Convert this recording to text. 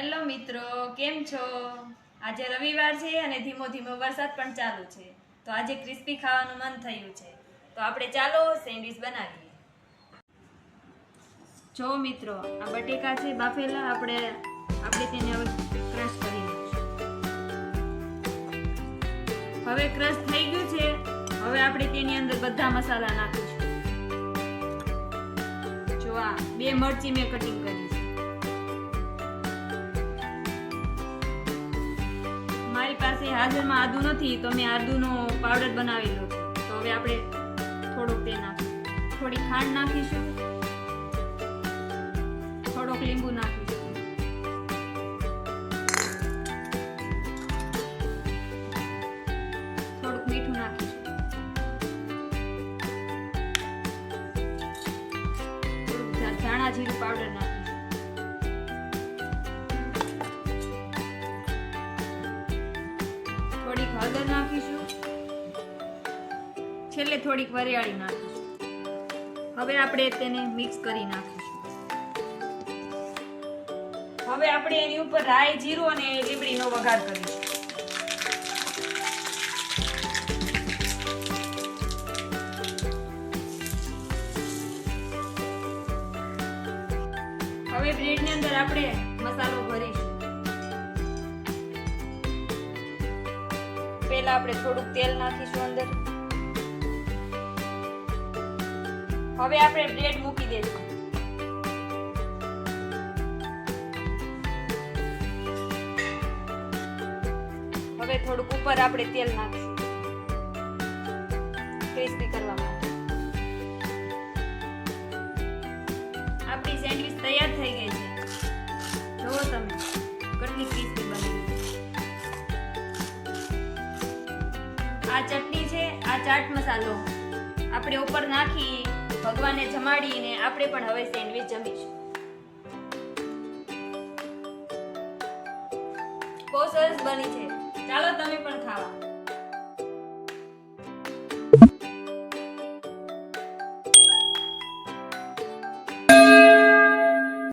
Hello મિત્રો, કેમ છો? આજે રવિવાર છે અને ધીમો ધીમો વરસાદ પણ ચાલુ છે. તો આજે ક્રિસ્પી ખાવાનું મન થયું છે. તો આપણે ચાલો સેન્ડવિચ બનાવીએ. જો મિત્રો, આ બટેકા છે, બાફેલા, આપણે આપણે તેને હવે ક્રશ કરી હવે ક્રશ થઈ ગયું છે. હવે આપણે તેની અંદર બધા મસાલા નાખીશું. જો આ બે મરચી મેં કટિંગ કરી છે. મારી પાસે હાજરમાં આદુ નથી, તો મેં આદુનો પાવડર બનાવેલો છે. તો હવે આપણે થોડુંક તે નાખીશું થોડી ખાંડ નાખીશું. થોડોક લીંબુ નાખીશું. થોડુંક મીઠું નાખીશું. ધાણા જીરું પાવડર નાખીશું. થોડીક હળદર નાખીશું. છેલ્લે થોડીક વરિયાળી નાખીશું. હવે આપણે તેને મિક્સ કરી નાખીશું. હવે આપણે એની ઉપર રાઈ, જીરું અને લીમડીનો વઘાર કરીશું. હવે બ્રેડની અંદર આપણે મસાલો ભરીશું. પહેલા આપણે થોડુંક તેલ નાખીશું અંદર. હવે આપણે બ્રેડ મૂકી દઈશું હવે થોડુંક ઉપર આપણે તેલ નાખીશું. ક્રિસ્પી કરવા માટે. આપણી સેન્ડવિચ તૈયાર થઈ ગઈ છે. જુઓ તમે. આ ચટણી છે, આ ચાટ મસાલો. આપણે ઉપર નાખી ભગવાનને જમાડીને આપણે પણ હવે સેન્ડવિચ જમીશું. બહુ સરસ બની છે. ચાલો, તમે પણ